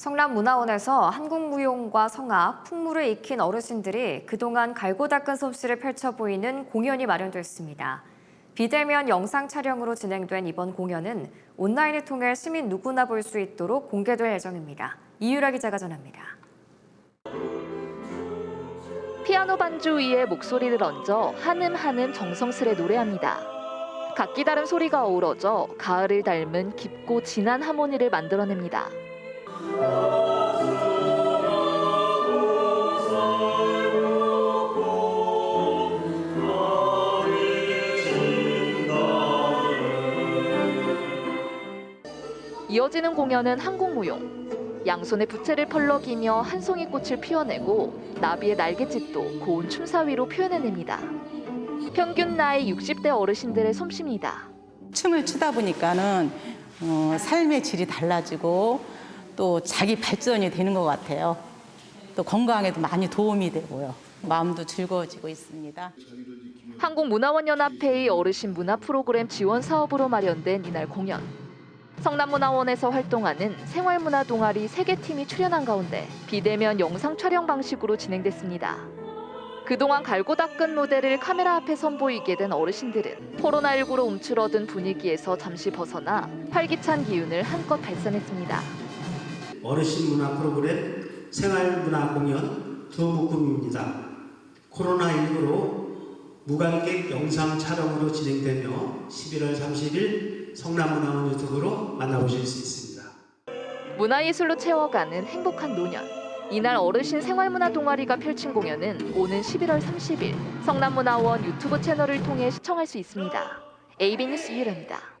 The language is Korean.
성남문화원에서 한국무용과 성악, 풍물을 익힌 어르신들이 그동안 갈고 닦은 솜씨를 펼쳐 보이는 공연이 마련됐습니다. 비대면 영상 촬영으로 진행된 이번 공연은 온라인을 통해 시민 누구나 볼 수 있도록 공개될 예정입니다. 이유라 기자가 전합니다. 피아노 반주 위에 목소리를 얹어 한음 한음 정성스레 노래합니다. 각기 다른 소리가 어우러져 가을을 닮은 깊고 진한 하모니를 만들어냅니다. 이어지는 공연은 한국무용. 양손에 부채를 펄럭이며 한 송이 꽃을 피워내고 나비의 날갯짓도 고운 춤사위로 표현해냅니다. 평균 나이 60대 어르신들의 솜씨입니다. 춤을 추다 보니까는 어, 삶의 질이 달라지고 또 자기 발전이 되는 것 같아요. 또 건강에도 많이 도움이 되고요. 마음도 즐거워지고 있습니다. 한국문화원연합회의 어르신 문화 프로그램 지원 사업으로 마련된 이날 공연. 성남문화원에서 활동하는 생활문화 동아리 3개 팀이 출연한 가운데 비대면 영상 촬영 방식으로 진행됐습니다. 그동안 갈고 닦은 무대를 카메라 앞에 선보이게 된 어르신들은 코로나19로 움츠러든 분위기에서 잠시 벗어나 활기찬 기운을 한껏 발산했습니다. 어르신 문화 프로그램 생활 문화 공연 두 묶음입니다. 코로나19로 무관객 영상 촬영으로 진행되며 11월 30일 성남문화원 유튜브로 만나보실 수 있습니다. 문화예술로 채워가는 행복한 노년. 이날 어르신 생활문화 동아리가 펼친 공연은 오는 11월 30일 성남문화원 유튜브 채널을 통해 시청할 수 있습니다. AB뉴스 이유라입니다.